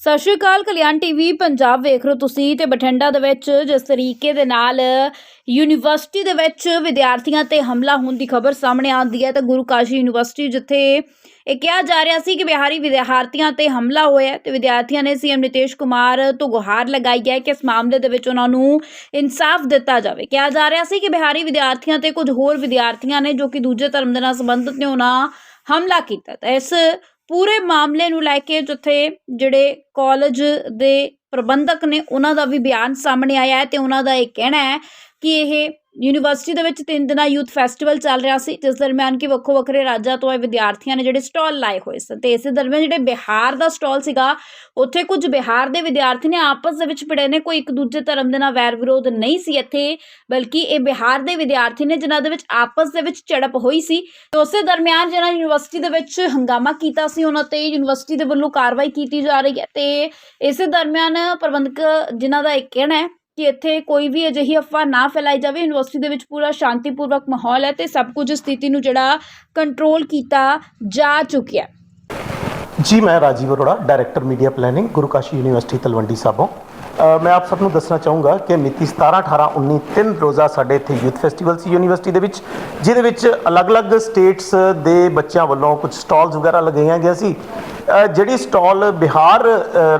ਸਤਿ ਸ਼੍ਰੀ ਅਕਾਲ, ਕਲਿਆਣ ਟੀਵੀ ਪੰਜਾਬ ਵੇਖ ਰਹੇ ਹੋ ਤੁਸੀਂ ਤੇ ਬਠਿੰਡਾ ਦੇ ਵਿੱਚ ਜਿਸ ਤਰੀਕੇ ਦੇ ਨਾਲ ਯੂਨੀਵਰਸਿਟੀ ਦੇ ਵਿੱਚ ਵਿਦਿਆਰਥੀਆਂ ਤੇ ਹਮਲਾ ਹੋਣ ਦੀ ਖਬਰ ਸਾਹਮਣੇ ਆਉਂਦੀ ਹੈ ਤਾਂ ਗੁਰੂ ਕਾਸ਼ੀ ਯੂਨੀਵਰਸਿਟੀ ਜਿੱਥੇ ਇਹ ਕਿਹਾ ਜਾ ਰਿਹਾ ਸੀ ਕਿ ਬਿਹਾਰੀ ਵਿਦਿਆਰਥੀਆਂ ਤੇ ਹਮਲਾ ਹੋਇਆ ਹੈ ਤੇ ਵਿਦਿਆਰਥੀਆਂ ਨੇ ਸੀਐਮ ਨਿਤੇਸ਼ ਕੁਮਾਰ ਤੋਂ ਗੁਹਾਰ ਲਗਾਈ ਹੈ ਕਿ ਇਸ ਮਾਮਲੇ ਦੇ ਵਿੱਚ ਉਹਨਾਂ ਨੂੰ ਇਨਸਾਫ ਦਿੱਤਾ ਜਾਵੇ। ਕਿਹਾ ਜਾ ਰਿਹਾ ਸੀ ਕਿ ਬਿਹਾਰੀ ਵਿਦਿਆਰਥੀਆਂ ਤੇ ਕੁਝ ਹੋਰ ਵਿਦਿਆਰਥੀਆਂ ਨੇ ਜੋ ਕਿ ਦੂਜੇ ਧਰਮ ਦੇ ਨਾਲ ਸੰਬੰਧਿਤ ਨੇ, ਉਹਨਾਂ ਹਮਲਾ ਕੀਤਾ ਤਾਂ ਇਸ ਪੂਰੇ ਮਾਮਲੇ ਨੂੰ ਲੈ ਕੇ ਜਿੱਥੇ ਜਿਹੜੇ ਕਾਲਜ ਦੇ ਪ੍ਰਬੰਧਕ ਨੇ, ਉਹਨਾਂ ਦਾ ਵੀ ਬਿਆਨ ਸਾਹਮਣੇ ਆਇਆ ਹੈ ਤੇ ਉਹਨਾਂ ਦਾ ਇਹ ਕਹਿਣਾ ਹੈ ਕਿ ਇਹ ਯੂਨੀਵਰਸਿਟੀ ਦੇ ਵਿੱਚ ਤਿੰਨ ਦਿਨਾਂ ਯੂਥ ਫੈਸਟੀਵਲ ਚੱਲ ਰਿਹਾ ਸੀ, ਜਿਸ ਦਰਮਿਆਨ ਕਿ ਵੱਖੋ ਵੱਖਰੇ ਰਾਜਾਂ ਤੋਂ ਆਏ ਵਿਦਿਆਰਥੀਆਂ ਨੇ ਜਿਹੜੇ ਸਟਾਲ ਲਾਏ ਹੋਏ ਸਨ ਤੇ ਇਸੇ ਦਰਮਿਆਨ ਜਿਹੜੇ ਬਿਹਾਰ ਦਾ ਸਟਾਲ ਸੀਗਾ, ਉੱਥੇ ਕੁਝ ਬਿਹਾਰ ਦੇ ਵਿਦਿਆਰਥੀ ਨੇ ਆਪਸ ਦੇ ਵਿੱਚ ਭਿੜੇ ਨੇ, ਕੋਈ ਇੱਕ ਦੂਜੇ ਧਰਮ ਦੇ ਨਾਲ ਵੈਰ ਵਿਰੋਧ ਨਹੀਂ ਸੀ ਇੱਥੇ, ਬਲਕਿ ਇਹ ਬਿਹਾਰ ਦੇ ਵਿਦਿਆਰਥੀ ਨੇ ਜਿਨ੍ਹਾਂ ਦੇ ਵਿੱਚ ਆਪਸ ਦੇ ਵਿੱਚ ਝੜਪ ਹੋਈ ਸੀ ਤੇ ਉਸੇ ਦਰਮਿਆਨ ਜਿਹਨਾਂ ਯੂਨੀਵਰਸਿਟੀ ਦੇ ਵਿੱਚ ਹੰਗਾਮਾ ਕੀਤਾ ਸੀ, ਉਹਨਾਂ ਤੇ ਯੂਨੀਵਰਸਿਟੀ ਦੇ ਵੱਲੋਂ ਕਾਰਵਾਈ ਕੀਤੀ ਜਾ ਰਹੀ ਹੈ ਤੇ ਇਸੇ ਦਰਮਿਆਨ ਪ੍ਰਬੰਧਕ ਜਿਨ੍ਹਾਂ ਦਾ ਇਹ ਕਹਿਣਾ ਹੈ ਕਿ ਇੱਥੇ ਕੋਈ ਵੀ ਅਜਿਹੀ ਅਫਵਾਹ ਨਾ ਫੈਲਾਈ ਜਾਵੇ, ਯੂਨੀਵਰਸਿਟੀ ਦੇ ਵਿੱਚ ਪੂਰਾ ਸ਼ਾਂਤੀਪੂਰਵਕ ਮਾਹੌਲ ਹੈ ਤੇ ਸਭ ਕੁਝ ਸਥਿਤੀ ਨੂੰ ਜਿਹੜਾ ਕੰਟਰੋਲ ਕੀਤਾ ਜਾ ਚੁੱਕਿਆ ਜੀ, ਮੈਂ Rajiv Arora, director media planning Guru Kashi university Talwandi Sabo. ਮੈਂ ਆਪ ਸਭ ਨੂੰ ਦੱਸਣਾ ਚਾਹੂੰਗਾ ਕਿ ਮਿਤੀ 17 18 19 ਤਿੰਨ ਰੋਜ਼ਾ ਸਾਡੇ ਇੱਥੇ ਯੂਥ ਫੈਸਟੀਵਲ ਸੀ ਯੂਨੀਵਰਸਿਟੀ ਦੇ ਵਿੱਚ, ਜਿਹਦੇ ਵਿੱਚ ਅਲੱਗ-ਅਲੱਗ ਸਟੇਟਸ ਦੇ ਬੱਚਿਆਂ ਵੱਲੋਂ ਕੁਝ ਸਟਾਲਸ ਵਗੈਰਾ ਲਗਾਈਆਂ ਗਿਆ ਸੀ। ਜਿਹੜੀ ਸਟਾਲ ਬਿਹਾਰ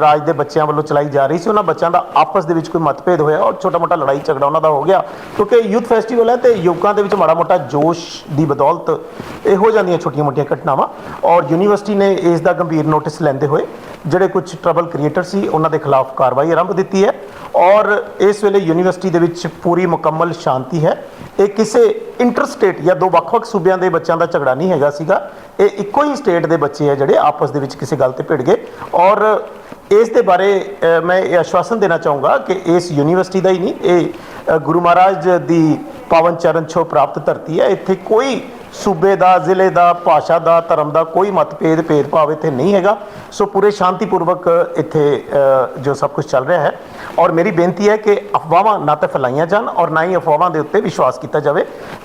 ਰਾਜ ਦੇ ਬੱਚਿਆਂ ਵੱਲੋਂ ਚਲਾਈ ਜਾ ਰਹੀ ਸੀ, ਉਹਨਾਂ ਬੱਚਿਆਂ ਦਾ ਆਪਸ ਦੇ ਵਿੱਚ ਕੋਈ ਮਤਭੇਦ ਹੋਇਆ ਔਰ ਛੋਟਾ-ਮੋਟਾ ਲੜਾਈ ਝਗੜਾ ਉਹਨਾਂ ਦਾ ਹੋ ਗਿਆ। ਕਿਉਂਕਿ ਯੂਥ ਫੈਸਟੀਵਲ ਹੈ ਤੇ ਯੁਵਕਾਂ ਦੇ ਵਿੱਚ ਮਾੜਾ-ਮੋਟਾ ਜੋਸ਼ ਦੀ ਬਦੌਲਤ ਇਹੋ ਜਾਂਦੀਆਂ ਛੋਟੀਆਂ-ਮੋਟੀਆਂ ਘਟਨਾਵਾਂ ਔਰ ਯੂਨੀਵਰਸਿਟੀ ਨੇ ਇਸ ਦਾ ਗੰਭੀਰ ਨੋਟਿਸ ਲੈਂਦੇ ਹੋਏ ਜਿਹੜੇ ਕੁਝ ਟਰਬਲ ਕ੍ਰੀਏਟਰ ਸੀ, ਉਹਨਾਂ ਦੇ ਖਿਲਾਫ ਕਾਰਵਾਈ ਆਰੰਭ ਦਿੱਤੀ ਹੈ ਔਰ ਇਸ ਵੇਲੇ ਯੂਨੀਵਰਸਿਟੀ ਦੇ ਵਿੱਚ ਪੂਰੀ ਮੁਕੰਮਲ ਸ਼ਾਂਤੀ ਹੈ। ਇਹ ਕਿਸੇ ਇੰਟਰ ਸਟੇਟ ਜਾਂ ਦੋ ਵੱਖ-ਵੱਖ ਸੂਬਿਆਂ ਦੇ ਬੱਚਿਆਂ ਦਾ ਝਗੜਾ ਨਹੀਂ ਹੈਗਾ ਸੀਗਾ। ਇਹ ਇੱਕੋ ਹੀ ਸਟੇਟ ਦੇ ਬੱਚੇ ਆ ਜਿਹੜੇ ਆਪਸ ਦੇ ਵਿੱਚ ਕਿਸੇ ਗੱਲ ਤੇ ਭਿੜ ਗਏ। ਔਰ ਇਸ ਦੇ ਬਾਰੇ ਮੈਂ ਇਹ ਆਸ਼ਵਾਸਨ ਦੇਣਾ ਚਾਹੂੰਗਾ ਕਿ ਇਸ ਯੂਨੀਵਰਸਿਟੀ ਦਾ ਹੀ ਨਹੀਂ, ਇਹ ਗੁਰੂ ਮਹਾਰਾਜ ਦੀ ਪਾਵਨ ਚਰਨ ਛੋ ਪ੍ਰਾਪਤ ਧਰਤੀ ਹੈ। ਇੱਥੇ ਕੋਈ ਸੂਬੇ ਦਾ ਜ਼ਿਲ੍ਹੇ ਦਾ ਭਾਸ਼ਾ ਦਾ ਧਰਮ ਦਾ ਕੋਈ ਮਤਭੇਦ ਭੇਦਭਾਵ ਇੱਥੇ ਨਹੀਂ ਹੈਗਾ। ਸੋ ਪੂਰੇ ਸ਼ਾਂਤੀਪੂਰਵਕ ਇੱਥੇ ਜੋ ਸਭ ਕੁਝ ਚੱਲ ਰਿਹਾ ਹੈ। ਔਰ ਮੇਰੀ ਬੇਨਤੀ ਹੈ ਕਿ ਅਫਵਾਹਾਂ ਨਾ ਤਾਂ ਫੈਲਾਈਆਂ ਜਾਣ ਔਰ ਨਾ ਹੀ ਅਫਵਾਹਾਂ ਦੇ ਉੱਤੇ ਵਿਸ਼ਵਾਸ ਕੀਤਾ ਜਾਵੇ।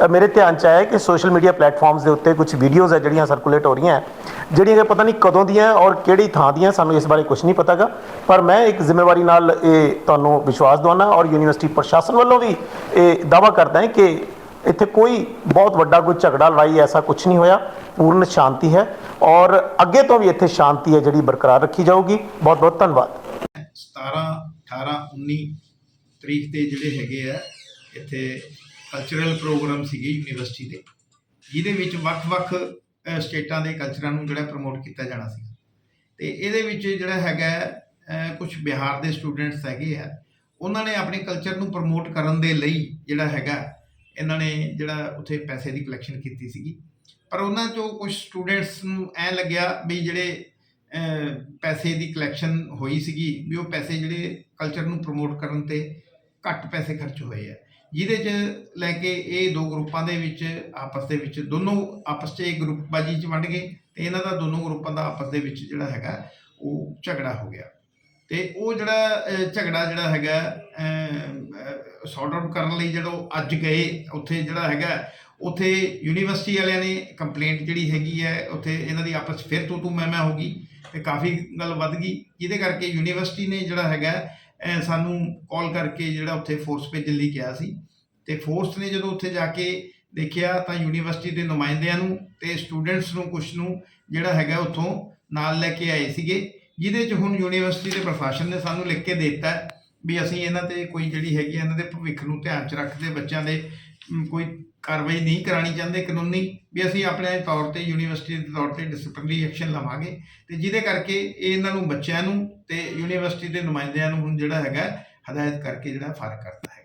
ਮੇਰੇ ਧਿਆਨ ਚ ਆਇਆ ਕਿ ਸੋਸ਼ਲ ਮੀਡੀਆ ਪਲੇਟਫਾਰਮਸ ਦੇ ਉੱਤੇ ਕੁਝ ਵੀਡੀਓਜ਼ ਹੈ ਜਿਹੜੀਆਂ ਸਰਕੂਲੇਟ ਹੋ ਰਹੀਆਂ ਹੈ, ਜਿਹੜੀਆਂ ਪਤਾ ਨਹੀਂ ਕਦੋਂ ਦੀਆਂ ਔਰ ਕਿਹੜੀ ਥਾਂ ਦੀਆਂ ਸਾਨੂੰ ਇਸ ਬਾਰੇ ਕੁਝ ਨਹੀਂ ਪਤਾਗਾ। ਪਰ ਮੈਂ ਇੱਕ ਜ਼ਿੰਮੇਵਾਰੀ ਨਾਲ ਇਹ ਤੁਹਾਨੂੰ ਵਿਸ਼ਵਾਸ ਦਵਾਉਣਾ ਔਰ ਯੂਨੀਵਰਸਿਟੀ ਪ੍ਰਸ਼ਾਸਨ ਵੱਲੋਂ ਵੀ ਇਹ ਦਾਵਾ ਕਰਦਾ ਹੈ ਕਿ ਇੱਥੇ ਕੋਈ ਬਹੁਤ ਵੱਡਾ ਕੋਈ ਝਗੜਾ, ਲੜਾਈ ਐਸਾ ਕੁਝ ਨਹੀਂ ਹੋਇਆ। ਪੂਰਨ ਸ਼ਾਂਤੀ ਹੈ ਔਰ ਅੱਗੇ ਤੋਂ ਵੀ ਇੱਥੇ ਸ਼ਾਂਤੀ ਹੈ ਜਿਹੜੀ ਬਰਕਰਾਰ ਰੱਖੀ ਜਾਊਗੀ। ਬਹੁਤ ਬਹੁਤ ਧੰਨਵਾਦ। 17 18 19 ਤਰੀਕ ਤੇ ਜਿਹੜੇ ਹੈਗੇ ਆ, ਇੱਥੇ ਕਲਚਰਲ ਪ੍ਰੋਗਰਾਮ ਸੀਗੇ ਯੂਨੀਵਰਸਿਟੀ ਦੇ। ਜਿਹਦੇ ਵਿੱਚ ਵੱਖ-ਵੱਖ ਸਟੇਟਾਂ ਦੇ ਕਲਚਰਾਂ ਨੂੰ ਜਿਹੜਾ ਪ੍ਰਮੋਟ ਕੀਤਾ ਜਾਣਾ ਸੀ ਤੇ ਇਹਦੇ ਵਿੱਚ ਜਿਹੜਾ ਹੈਗਾ ਕੁਝ ਬਿਹਾਰ ਦੇ ਸਟੂਡੈਂਟਸ ਹੈਗੇ ਆ, ਉਹਨਾਂ ਨੇ ਆਪਣੇ ਕਲਚਰ ਨੂੰ ਪ੍ਰਮੋਟ ਕਰਨ ਦੇ ਲਈ ਜਿਹੜਾ ਹੈਗਾ ਇਹਨਾਂ ਨੇ ਜਿਹੜਾ ਉੱਥੇ ਪੈਸੇ ਦੀ ਕਲੈਕਸ਼ਨ ਕੀਤੀ ਸੀਗੀ। ਪਰ ਉਹਨਾਂ ਚੋਂ ਕੁਝ ਸਟੂਡੈਂਟਸ ਨੂੰ ਐ ਲੱਗਿਆ ਵੀ ਜਿਹੜੇ ਪੈਸੇ ਦੀ ਕਲੈਕਸ਼ਨ ਹੋਈ ਸੀਗੀ ਵੀ ਉਹ ਪੈਸੇ ਜਿਹੜੇ ਕਲਚਰ ਨੂੰ ਪ੍ਰਮੋਟ ਕਰਨ ਤੇ ਘੱਟ ਪੈਸੇ ਖਰਚ ਹੋਏ ਆ। ਜਿਹਦੇ 'ਚ ਲੈ ਕੇ ਇਹ ਦੋ ਗਰੁੱਪਾਂ ਦੇ ਵਿੱਚ ਆਪਸ ਦੇ ਵਿੱਚ ਦੋਨੋਂ ਆਪਸ 'ਚ ਇੱਕ ਗਰੁੱਪ ਬਾਜੀ 'ਚ ਵੰਡ ਗਏ ਤੇ ਇਹਨਾਂ ਦਾ ਦੋਨੋਂ ਗਰੁੱਪਾਂ ਦਾ ਆਪਸ ਦੇ ਵਿੱਚ ਜਿਹੜਾ ਹੈਗਾ ਉਹ ਝਗੜਾ ਹੋ ਗਿਆ। ਤੇ ਉਹ ਜਿਹੜਾ ਝਗੜਾ ਜਿਹੜਾ ਹੈਗਾ ਸੌਟ ਆਊਟ ਕਰਨ ਲਈ ਜਦੋਂ ਅੱਜ ਗਏ, ਉੱਥੇ ਜਿਹੜਾ ਹੈਗਾ, ਉੱਥੇ ਯੂਨੀਵਰਸਿਟੀ ਵਾਲਿਆਂ ਨੇ ਕੰਪਲੇਂਟ ਜਿਹੜੀ ਹੈਗੀ ਹੈ, ਉੱਥੇ ਇਹਨਾਂ ਦੀ ਆਪਸ ਫਿਰ ਤੋਂ ਤੂੰ ਮੈਂ ਮੈਂ ਹੋ ਗਈ ਤੇ ਕਾਫੀ ਗੱਲ ਵੱਧ ਗਈ। ਜਿਹਦੇ ਕਰਕੇ ਯੂਨੀਵਰਸਿਟੀ ਨੇ ਜਿਹੜਾ ਹੈਗਾ ਸਾਨੂੰ ਕਾਲ ਕਰਕੇ ਜਿਹੜਾ ਉੱਥੇ ਫੋਰਸ ਭੇਜਣ ਲਈ ਕਿਹਾ ਸੀ। ਤੇ ਫੋਰਸ ਨੇ ਜਦੋਂ ਉੱਥੇ ਜਾ ਕੇ ਦੇਖਿਆ ਤਾਂ ਯੂਨੀਵਰਸਿਟੀ ਦੇ ਨੁਮਾਇੰਦਿਆਂ ਨੂੰ ਤੇ ਸਟੂਡੈਂਟਸ ਨੂੰ ਕੁਝ ਨੂੰ ਜਿਹੜਾ ਹੈਗਾ ਉੱਥੋਂ ਨਾਲ ਲੈ ਕੇ ਆਏ ਸੀਗੇ। ਜਿਹਦੇ 'ਚ ਹੁਣ ਯੂਨੀਵਰਸਿਟੀ ਦੇ ਪ੍ਰਸ਼ਾਸਨ ਨੇ ਸਾਨੂੰ ਲਿਖ ਕੇ ਦੇ ਦਿੱਤਾ ਵੀ ਅਸੀਂ ਇਹਨਾਂ ਤੇ ਕੋਈ ਜਿਹੜੀ ਹੈਗੀ ਇਹਨਾਂ ਦੇ ਭਵਿੱਖ ਨੂੰ ਧਿਆਨ 'ਚ ਰੱਖਦੇ, ਬੱਚਿਆਂ ਦੇ ਕੋਈ ਕਾਰਵਾਈ ਨਹੀਂ ਕਰਾਣੀ ਚਾਹੁੰਦੇ ਕਾਨੂੰਨੀ, ਵੀ ਅਸੀਂ ਆਪਣੇ ਤੌਰ ਤੇ ਯੂਨੀਵਰਸਿਟੀ ਦੇ ਤੌਰ ਤੇ ਡਿਸਪਲਿਨਰੀ ਐਕਸ਼ਨ ਲਵਾਂਗੇ। ਤੇ ਜਿਹਦੇ ਕਰਕੇ ਇਹ ਇਹਨਾਂ ਨੂੰ ਬੱਚਿਆਂ ਨੂੰ ਤੇ ਯੂਨੀਵਰਸਿਟੀ ਦੇ ਨੁਮਾਇੰਦਿਆਂ ਨੂੰ ਹੁਣ ਜਿਹੜਾ ਹੈਗਾ, ਹਦਾਇਤ ਕਰਕੇ ਜਿਹੜਾ ਫ਼ਰਕ ਕਰਦਾ ਹੈ